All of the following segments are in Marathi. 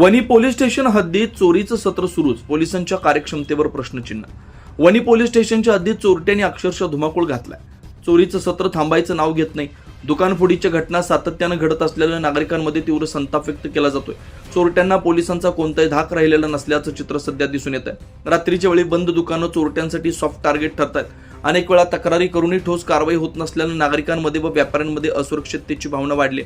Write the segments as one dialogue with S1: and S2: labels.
S1: वणी पोलीस स्टेशन हद्दीत चोरीचं सत्र सुरूच. पोलिसांच्या कार्यक्षमतेवर प्रश्नचिन्ह. वणी पोलीस स्टेशनच्या हद्दीत चोरट्यांनी अक्षरशः धुमाकूळ घातलाय. चोरीचं सत्र थांबायचं नाव घेत नाही. दुकानफोडीच्या घटना सातत्यानं घडत असलेल्या नागरिकांमध्ये तीव्र संताप व्यक्त केला जातोय. चोरट्यांना पोलिसांचा कोणताही धाक राहिलेला नसल्याचं चित्र सध्या दिसून येत आहे रात्रीच्या वेळी बंद दुकानं चोरट्यांसाठी सॉफ्ट टार्गेट ठरत आहेत अनेक वेळा तक्रारी करूनही ठोस कारवाई होत नसल्यानं नागरिकांमध्ये व व्यापाऱ्यांमध्ये असुरक्षिततेची भावना वाढली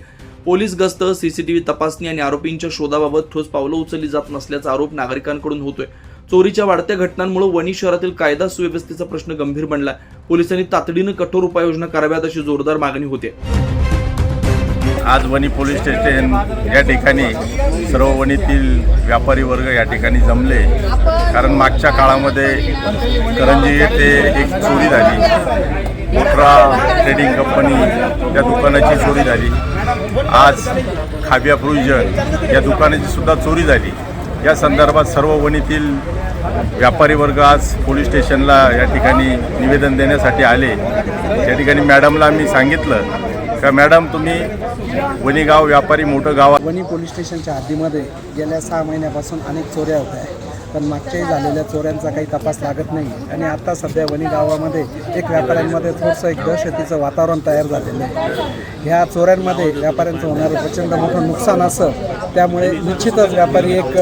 S1: पोलीस गस्त सीसीटीव्ही तपासणी आणि आरोपींच्या शोधाबाबत ठोस पावलं उचलली जात नसल्याचा आरोप नागरिकांकडून होतोय. चोरीच्या वाढत्या घटनांमुळे वणी शहरातील कायदा सुव्यवस्थेचा प्रश्न गंभीर बनलाय. पोलिसांनी तातडीनं कठोर उपाययोजना कराव्यात अशी जोरदार मागणी होते.
S2: आज वणी पोलीस स्टेशन या ठिकाणी सर्व वणीतील व्यापारी वर्ग या ठिकाणी जमले. कारण मागच्या काळामध्ये करंजी येथे एक चोरी झाली. मोटरा ट्रेडिंग कंपनी या दुकानाची चोरी झाली. आज खाबिया प्रोविजन या दुकानाची सुद्धा चोरी झाली. या संदर्भात सर्व वणीतील व्यापारी वर्ग आज पोलीस स्टेशनला या ठिकाणी निवेदन देण्यासाठी आले. या ठिकाणी मॅडमला आम्ही सांगितलं का मॅडम तुम्ही वणीगाव व्यापारी मोठं गाव
S3: वणी पोलीस स्टेशनच्या हद्दीमध्ये गेल्या सहा महिन्यापासून अनेक चोऱ्या होत पण मागच्याही झालेल्या चोऱ्यांचा काही तपास लागत नाही. आणि आता सध्या वणी गावामध्ये एक व्यापाऱ्यांमध्ये थोडंसं एक दहशतीचं वातावरण तयार झालेलं आहे. ह्या चोऱ्यांमध्ये व्यापाऱ्यांचं होणारं प्रचंड मोठं नुकसान असं त्यामुळे निश्चितच व्यापारी एक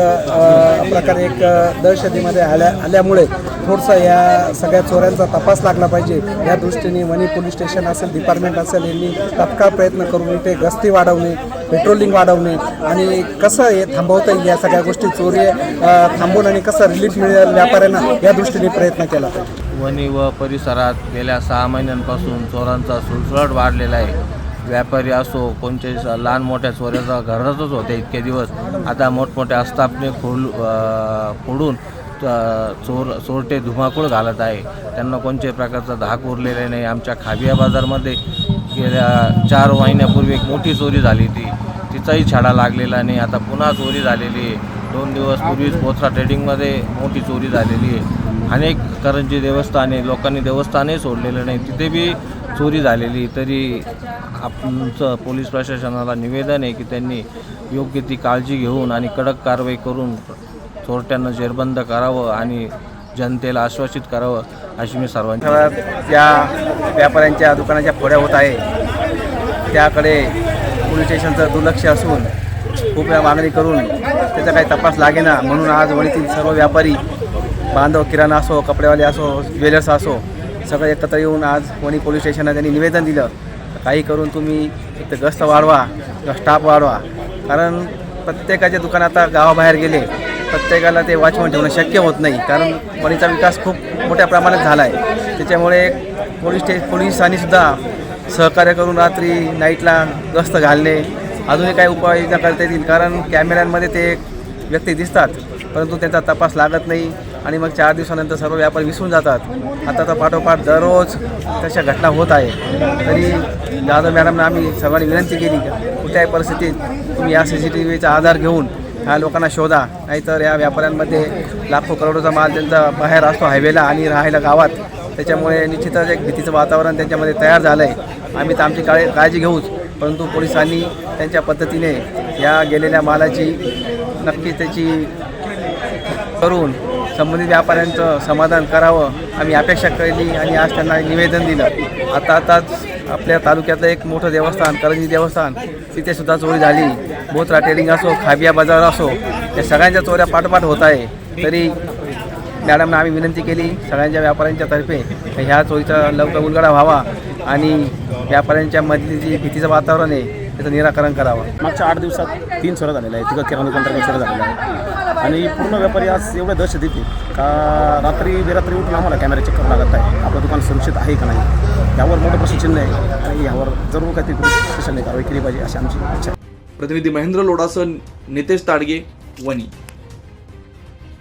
S3: प्रकारे एक दहशतीमध्ये आल्या आल्यामुळे थोडंसं या सगळ्या चोऱ्यांचा तपास लागला पाहिजे. या दृष्टीने वणी पोलीस स्टेशन असेल डिपार्टमेंट असेल यांनी तत्काळ प्रयत्न करून इथे गस्ती वाढवणे पेट्रोलिंग वाढवणे आणि कसं हे थांबवता येईल या सगळ्या गोष्टी चोरी थांबवून आणि कसं रिलीफ मिळेल व्यापाऱ्यांना या दृष्टीने प्रयत्न केला पाहिजे.
S4: वणी व परिसरात गेल्या सहा महिन्यांपासून चोरांचा सुळसुळाट वाढलेला आहे. व्यापारी असो कोणते स- लहान मोठ्या चोऱ्याचा घरातच होते इतके दिवस. आता मोठमोठ्या आस्थापने फोड फोडून चोर चोरटे धुमाकूळ घालत आहे. त्यांना कोणत्याही प्रकारचा धाक उरलेला नाही. आमच्या खाबिया बाजारमध्ये गेल्या चार महिन्यापूर्वी एक मोठी चोरी झाली ती तिचाही छाडा लागलेला नाही. आता पुन्हा चोरी झालेली आहे. दोन दिवस पूर्वीच ट्रेडिंगमध्ये मोठी चोरी झालेली आहे. अनेक करंजी देवस्थाने लोकांनी देवस्थानही सोडलेलं नाही. तिथे बी चोरी झालेली. तरी आमचं पोलीस प्रशासनाला निवेदन आहे की त्यांनी योग्य ती काळजी घेऊन आणि कडक कारवाई करून चोरट्यांना जेरबंद करावं आणि जनतेला आश्वासित करावं. अशी मी सर्वांची
S5: त्या ज्या व्यापाऱ्यांच्या दुकानाच्या फोड्या होत आहे. त्याकडे पोलीस स्टेशनचं दुर्लक्ष असून खूप वेळा मागणी करून त्याचा काही तपास लागेना. म्हणून आज वणीतील सर्व व्यापारी बांधव किराणा असो कपडेवाले असो ज्वेलर्स असो सगळे एकत्र येऊन आज वणी पोलीस स्टेशनला त्यांनी निवेदन दिलं. काही करून तुम्ही एक तर गस्त वाढवा किंवा स्टाफ वाढवा. कारण प्रत्येकाचे दुकान आता गावाबाहेर गेले प्रत्येकाला ते वॉचमन ठेवणं शक्य होत नाही. कारण वणीचा विकास खूप मोठ्या प्रमाणात झाला आहे त्याच्यामुळे पोलीस स्टे पोलिसांनी सुद्धा सहकार्य करून रात्री नाईटला गस्त घालणे अजूनही काही उपाययोजना करता येतील. कारण कॅमेऱ्यांमध्ये ते एक व्यक्ती दिसतात परंतु त्यांचा तपास लागत नाही आणि मग चार दिवसानंतर सर्व व्यापारी विसरून जातात. आता तर पाठोपाठ दररोज तशा घटना होत आहे. तरी जाधव मॅडमना आम्ही सर्वांनी विनंती केली कुठल्याही परिस्थितीत तुम्ही या सी सी टी व्हीचा आधार घेऊन ह्या लोकांना शोधा. नाहीतर या व्यापाऱ्यांमध्ये लाखो करोडोचा माल त्यांचा बाहेर असतो हायवेला आणि राहायला गावात. त्याच्यामुळे निश्चितच एक भीतीचं वातावरण त्यांच्यामध्ये तयार झालं आहे आम्ही तर आमची काळजी काळजी घेऊच परंतु पोलिसांनी त्यांच्या पद्धतीने या गेलेल्या मालाची नक्की त्याची करून संबंधित व्यापाऱ्यांचं समाधान करावं. आम्ही अपेक्षा केली आणि आज त्यांना निवेदन दिलं. आता आताच आपल्या तालुक्यातलं एक मोठं देवस्थान करंजी देवस्थान तिथेसुद्धा चोरी झाली. बोथरा ट्रेडिंग असो खाबिया बाजार असो या सगळ्यांच्या चोऱ्या पाठोपाठ होत आहे. तरी मॅडमना आम्ही विनंती केली सगळ्यांच्या व्यापाऱ्यांच्या तर्फे ह्या चोरीचा लवकर उलगडा व्हावा आणि व्यापाऱ्यांच्या मधली जी भीतीचं वातावरण आहे त्याचं निराकरण करावं.
S6: मागच्या आठ दिवसात तीन सोरं झालेलं आहे तिथं किराणा दुकान सोरं झालेलं आहे आणि पूर्ण व्यापारी आज एवढं दहशत येते का रात्री बेरात्री उठून आम्हाला कॅमेरा चेक करावं लागत आहे? आपलं दुकान सुरक्षित आहे का नाही? यावर मोठं प्रशिक्षण आहे आणि यावर जरूर काहीतरी पोलीस कारवाई केली पाहिजे अशी आमची इच्छा
S1: प्रतिनिधी महेंद्र लोडासन नितेश ताडगे वणी.